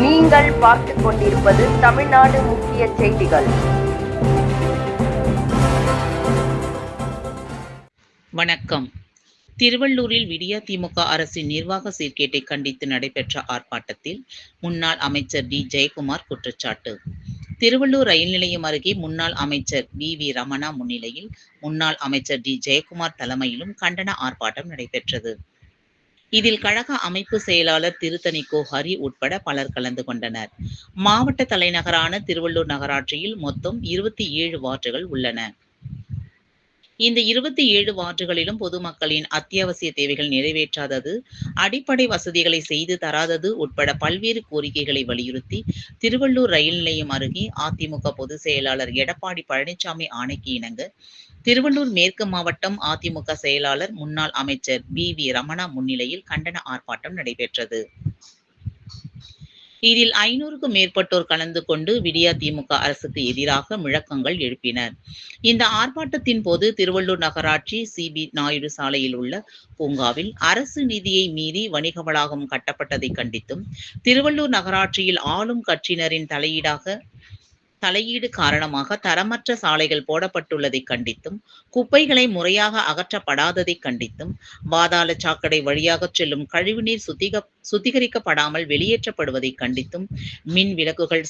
நீங்கள் பார்த்துக் கொண்டிருப்பது தமிழ்நாடு முக்கிய செய்திகள். வணக்கம். திருவள்ளூரில் விடியா திமுக அரசின் நிர்வாக சீர்கேட்டை கண்டித்து நடைபெற்ற ஆர்ப்பாட்டத்தில் முன்னாள் அமைச்சர் டி. ஜெயக்குமார் குற்றச்சாட்டு. திருவள்ளூர் ரயில் நிலையம் அருகே முன்னாள் அமைச்சர் வி. வி. ரமணா முன்னிலையில் முன்னாள் அமைச்சர் டி. ஜெயக்குமார் தலைமையிலும் கண்டன ஆர்ப்பாட்டம் நடைபெற்றது. இதில் கழக அமைப்பு செயலாளர் திருத்தணிக்கோ ஹரி உட்பட பலர் கலந்து கொண்டனர். மாவட்ட தலைநகரான திருவள்ளூர் நகராட்சியில் மொத்தம் இருபத்தி ஏழு வார்டுகள் உள்ளன. இந்த இருபத்தி ஏழு வார்டுகளிலும் பொதுமக்களின் அத்தியாவசிய தேவைகள் நிறைவேற்றாதது அடிப்படை வசதிகளை செய்து தராதது உட்பட பல்வேறு கோரிக்கைகளை வலியுறுத்தி திருவள்ளூர் ரயில் நிலையம் அருகே அதிமுக பொதுச் செயலாளர் எடப்பாடி பழனிசாமி ஆணைக்கு இணங்க திருவள்ளூர் மேற்கு மாவட்டம் அதிமுக செயலாளர் முன்னாள் அமைச்சர் பி வி ரமணா முன்னிலையில் கண்டன ஆர்ப்பாட்டம் நடைபெற்றது. இதில் ஐநூறுக்கும் மேற்பட்டோர் கலந்து கொண்டு விடியா திமுக அரசுக்கு எதிராக முழக்கங்கள் எழுப்பினர். இந்த ஆர்ப்பாட்டத்தின் போது திருவள்ளூர் நகராட்சி சிபி நாயுடு சாலையில் உள்ள பூங்காவில் அரசு நிதியை மீறி வணிக வளாகம் கட்டப்பட்டதை கண்டித்தும் திருவள்ளூர் நகராட்சியில் ஆளும் கட்சியினரின் தலையீடாக தலையீடு காரணமாக தரமற்ற சாலைகள் போடப்பட்டுள்ளதை கண்டித்தும் குப்பைகளை முறையாக அகற்றப்படாததை கண்டித்தும் பாதாள சாக்கடை வழியாக செல்லும் கழிவுநீர் சுத்திக சுத்திகரிக்கப்படாமல் வெளியேற்றப்படுவதை கண்டித்தும் மின் விளக்குகள்